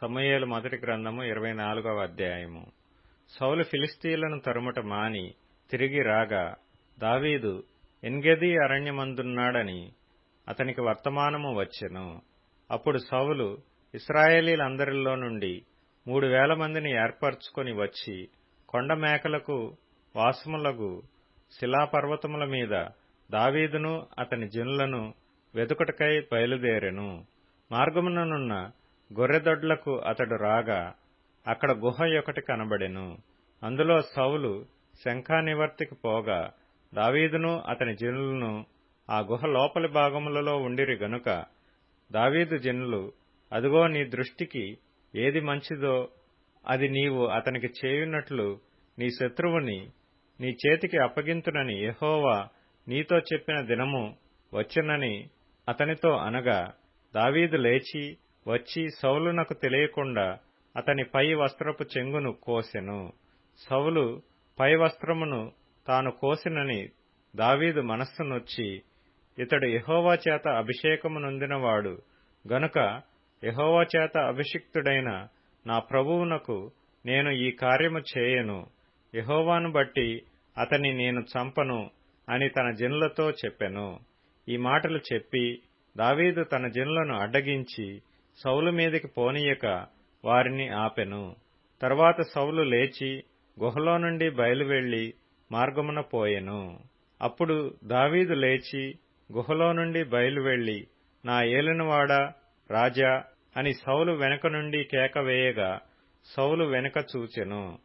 సమూయేలు మొదటి గ్రంథము ఇరవై నాలుగవ అధ్యాయము. సౌలు ఫిలిస్తీన్లను తరుముట మాని తిరిగి రాగా దావీదు ఎన్గెదీ అరణ్యమందున్నాడని అతనికి వర్తమానము వచ్చెను. అప్పుడు సౌలు ఇస్రాయేలీలందరిలో నుండి మూడు వేల మందిని ఏర్పరచుకొని వచ్చి కొండ మేకలకు వాసములకు శిలాపర్వతముల మీద దావీదును అతని జనులను వెదుకటకై బయలుదేరెను. మార్గముననున్న గొర్రెదొడ్లకు అతడు రాగా అక్కడ గుహ ఒకటి కనబడెను. అందులో సౌలు శంఖానివర్తికి పోగా దావీదును అతని జనులను ఆ గుహ లోపలి భాగములలో ఉండిరి గనుక దావీదు జనులు అదిగో నీ దృష్టికి ఏది మంచిదో అది నీవు అతనికి చేయున్నట్లు నీ శత్రువుని నీ చేతికి అప్పగింతునని ఎహోవా నీతో చెప్పిన దినము వచ్చునని అతనితో అనగా దావీదు లేచి వచ్చి సౌలునకు తెలియకుండా అతని పై వస్త్రపు చెంగును కోసెను. సౌలు పై వస్త్రమును తాను కోసినని దావీదు మనస్సునొచ్చి ఇతడు యహోవా చేత అభిషేకము నొందినవాడు గనుక యహోవా చేత అభిషిక్తుడైన నా ప్రభువునకు నేను ఈ కార్యము చేయను. యహోవాను బట్టి అతని నేను చంపను అని తన జనులతో చెప్పెను. ఈ మాటలు చెప్పి దావీదు తన జనులను అడ్డగించి సౌలు మీదికి పోనీయక వారిని ఆపెను. తర్వాత సౌలు లేచి గుహలో నుండి బయలువెళ్ళి మార్గమున పోయెను. అప్పుడు దావీదు లేచి గుహలో నుండి బయలువెళ్ళి నా ఏలినవాడా రాజా అని సౌలు వెనక నుండి కేక వేయగా సౌలు వెనక చూచెను.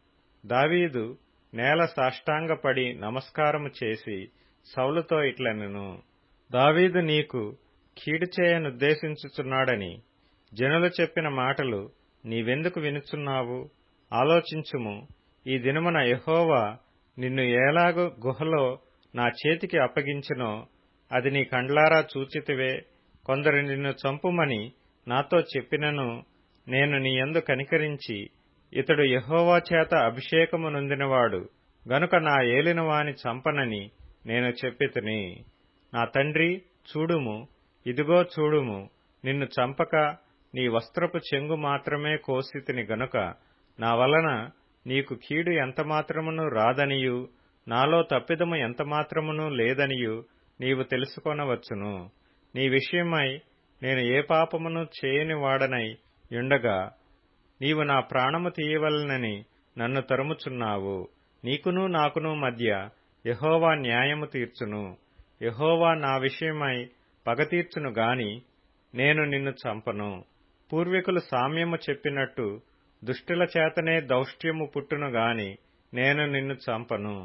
దావీదు నేల సాష్టాంగపడి నమస్కారము చేసి సౌలుతో ఇట్లనెను. దావీదు నీకు కీడు చేయనుద్దేశించుచున్నాడని జనులు చెప్పిన మాటలు నీవెందుకు వినుచున్నావు? ఆలోచించుము. ఈ దినమున యహోవా నిన్ను ఏలాగో గుహలో నా చేతికి అప్పగించినో అది నీ కండ్లారా చూచితివే. కొందరు నిన్ను చంపుమని నాతో చెప్పినను నేను నీ యందు కనికరించి ఇతడు యహోవా చేత అభిషేకము నొందినవాడు. గనుక నా ఏలినవాని చంపనని నేను చెప్పితిని. నా తండ్రి చూడుము. ఇదిగో చూడుము. నిన్ను చంపక నీ వస్త్రపు చెంగు మాత్రమే కోసితిని గనుక నా వలన నీకు కీడు ఎంతమాత్రమును రాదనియు నాలో తప్పిదము ఎంతమాత్రమును లేదనియు నీవు తెలుసుకొనవచ్చును. నీ విషయమై నేను ఏ పాపమును చేయని వాడనై యుండగా నీవు నా ప్రాణము తీయవలనని నన్ను తరుముచున్నావు. నీకును నాకును మధ్య యహోవా న్యాయము తీర్చును. యహోవా నా విషయమై పగ తీర్చును గాని నేను నిన్ను చంపను. పూర్వీకులు సామ్యము చెప్పినట్టు దుష్టుల చేతనే దౌష్ట్యము పుట్టును గాని నేను నిన్ను చంపను.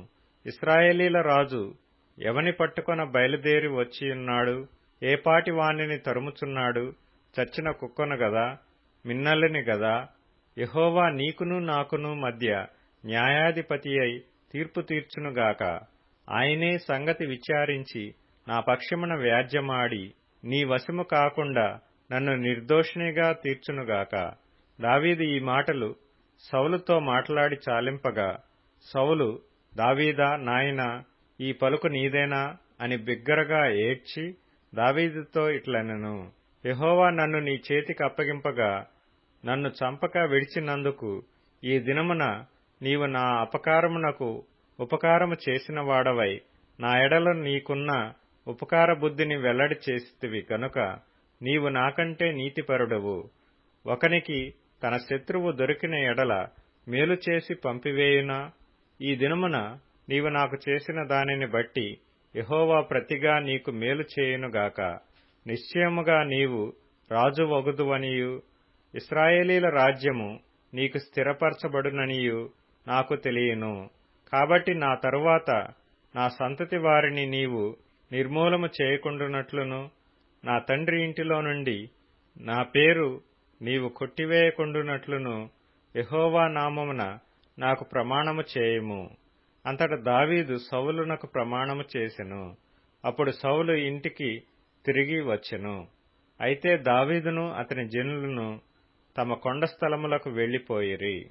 ఇస్రాయేలీల రాజు ఎవని పట్టుకొన బయలుదేరి వచ్చియున్నాడు ఏపాటి వాణిని తరుముచున్నాడు? చచ్చిన కుక్కను గదా? మిన్నలిని గదా? యహోవా నీకును నాకును మధ్య న్యాయాధిపతి అయి తీర్పు తీర్చునుగాక ఆయనే సంగతి విచారించి నా పక్షమున వ్యాజ్యమాడి నీ వశము కాకుండా నన్ను నిర్దోషినిగా తీర్చునుగాక. దావీదు ఈ మాటలు సౌలుతో మాట్లాడి చాలింపగా సౌలు దావీదా నాయనా ఈ పలుకు నీదేనా? అని బిగ్గరగా ఏడ్చి దావీదుతో ఇట్లనెను యహోవా నన్ను నీ చేతికి అప్పగింపగా నన్ను చంపక విడిచినందుకు ఈ దినమున నీవు నా అపకారమునకు ఉపకారము చేసిన వాడవై నా ఎడల నీకున్న ఉపకార బుద్ధిని వెల్లడి చేసితివి గనుక నీవు నాకంటే నీతిపరుడవు. ఒకనికి తన శత్రువు దొరికిన ఎడల మేలు చేసి పంపివేయునా? ఈ దినమున నీవు నాకు చేసిన దానిని బట్టి యహోవా ప్రతిగా నీకు మేలు చేయునుగాక నిశ్చయముగా నీవు రాజు వగుదువనియు. ఇస్రాయేలీల రాజ్యము నీకు స్థిరపరచబడుననియు నాకు తెలియను. కాబట్టి నా తరువాత నా సంతతి వారిని నీవు నిర్మూలము చేయకుండునట్లును. నా తండ్రి ఇంటిలో నుండి నా పేరు నీవు కొట్టివేయకుండునట్లును యహోవా నామమున నాకు ప్రమాణము చేయము. అంతట దావీదు సౌలునకు ప్రమాణము చేసెను. అప్పుడు సౌలు ఇంటికి తిరిగి వచ్చెను. అయితే దావీదును అతని జనులను తమ కొండ స్థలములకు వెళ్ళిపోయిరి